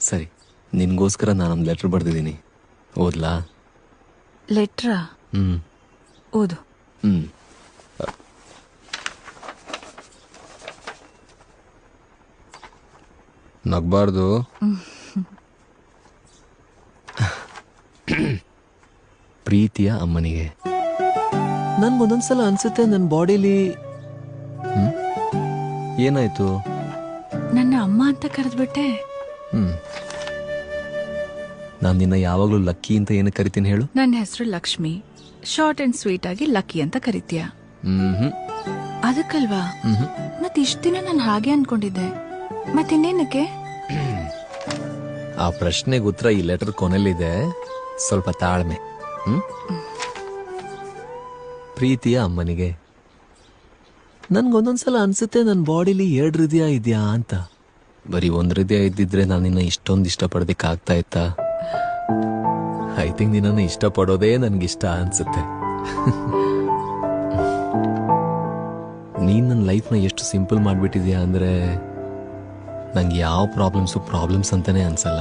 ಸರಿ ನಿನ್ಗೋಸ್ಕರ ನಾನೊಂದು ಲೆಟ್ರ್ ಬರೆದಿದ್ದೀನಿ. ಓದ್ಲಾ? ಲೆಟ್ರಾ ಹ್ಮ್. ಓದು. ಹ್ಮ್. ನಗಬಾರ್ದು. ಪ್ರೀತಿಯ ಅಮ್ಮನಿಗೆ. ನನ್ಗೊಂದೊಂದ್ಸಲ ಅನ್ಸುತ್ತೆ ನನ್ನ ಬಾಡಿಲಿ. ಏನಾಯ್ತು? ನನ್ನ ಅಮ್ಮ ಅಂತ ಕರೆದ್ಬಿಟ್ಟೆ. ಹ್ಮ್. ನಾನು ನಿನ್ನ ಯಾವಾಗಲೂ ಲಕ್ಕಿ ಅಂತ ಏನು ಕರಿತೀನಿ ಹೇಳು? ನನ್ನ ಹೆಸರು ಲಕ್ಷ್ಮಿ. ಶಾರ್ಟ್ ಅಂಡ್ ಸ್ವೀಟ್ ಆಗಿ ಲಕ್ಕಿ ಅಂತ ಕರಿತೀಯ. ಹ್ಮ್ ಅದಕ್ಕಲ್ವಾ? ಮತ್ತೆ ಮತ್ ಇಷ್ಟ ದಿನ ನಾನು ಹಾಗೆ ಅನ್ಕೊಂಡಿದ್ದೆ. ಮತ್ತಿನ್ನೇನಕ್ಕೆ ಆ ಪ್ರಶ್ನೆಗೆ ಉತ್ತರ ಈ ಲೆಟರ್ ಕೊನೆಯಲ್ಲಿದೆ ಸ್ವಲ್ಪ ತಾಳ್ಮೆ. ಹ್ಮ್? ಪ್ರೀತಿಯ ಅಮ್ಮನಿಗೆ. ನನ್ಗೊಂದೊಂದ್ಸಲ ಅನ್ಸುತ್ತೆ ನನ್ನ ಬಾಡಿಲಿ ಎರಡು ಹೃದಯ ಇದೆಯಾ ಅಂತ. ಬರೀ ಒಂದ್ ಹೃದಯ ಇದ್ದಿದ್ರೆ ನಾನು ನಿನ್ನ ಇಷ್ಟೊಂದು ಇಷ್ಟಪಡೋದಕ್ಕೆ ಆಗ್ತಾ ಇತ್ತಾ? ಐ ಥಿಂಕ್ ನಿನ್ನನ್ನು ಇಷ್ಟಪಡೋದೇ ಇಷ್ಟ ಅನ್ಸುತ್ತೆ. ನೀನ್ ನನ್ನ ಲೈಫ್ನ ಎಷ್ಟು ಸಿಂಪಲ್ ಮಾಡ್ಬಿಟ್ಟಿದ್ಯಾ ಅಂದ್ರೆ ನಂಗೆ ಯಾವ ಪ್ರಾಬ್ಲಮ್ಸು ಪ್ರಾಬ್ಲಮ್ಸ್ ಅಂತಾನೆ ಅನ್ಸಲ್ಲ.